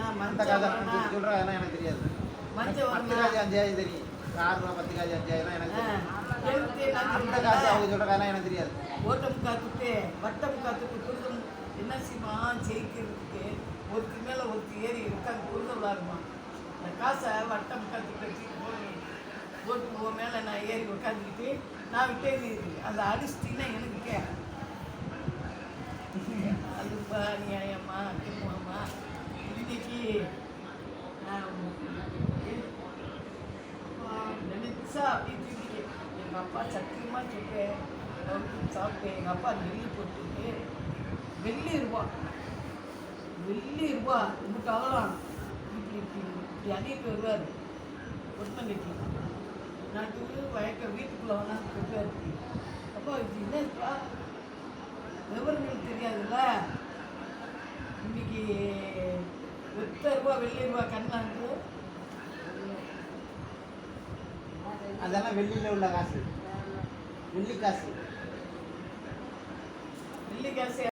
அந்த நான் சொல்கிறேன் எனக்கு தெரியாது. பத்து வேணா காசு அஞ்சாயிரம் தெரியும். ஆறு ரூபா பத்து காசு அஞ்சாயிரம் எனக்கு அந்த காசு அவங்க சொல்கிற எனக்கு தெரியாது. ஓட்டம் காத்துட்டு வட்டம் காத்துட்டு என்ன செய்யுமா? ஜெயிக்கிறதுக்கு ஒருத்தி மேலே ஒருத்தி ஏறி உட்காந்து குருதம் விளாடுமா? அந்த காசை வட்டம் காத்து கட்டி ஓட்டு உன் மேலே நான் ஏறி உட்காந்துக்கிட்டு நான் விட்டேது அந்த அடிச்சிட்டிங்கன்னா எனக்கு அது ப- நியாயமா திரும்பமா இன்னைக்கு நான் நினைச்சா அப்படி தூக்கிட்டு எங்கள் அப்பா சத்தியமாக சொல்கிறேன் சாப்பிட்டேன் எங்கள் அப்பா நெல்லி போட்டுட்டு வெள்ளி ரூபா வெள்ளி ரூபா நமக்கு அவ்வளோதான் இப்படி இப்படி இப்படி அடிட்டு வருவார் ஒருத்தங்கட்டி தூக்கி வயக்க வீட்டுக்குள்ளே வேணாம் இருக்கு அப்போ இது என்னப்பா விவரங்கள் தெரியாதுல்ல இன்னைக்கு ஒத்த ரூபா வெள்ளி ரூபா கண்ணாண்டு அதெல்லாம் வெள்ளியில் உள்ள காசு. வெள்ளி காசு வெள்ளி காசு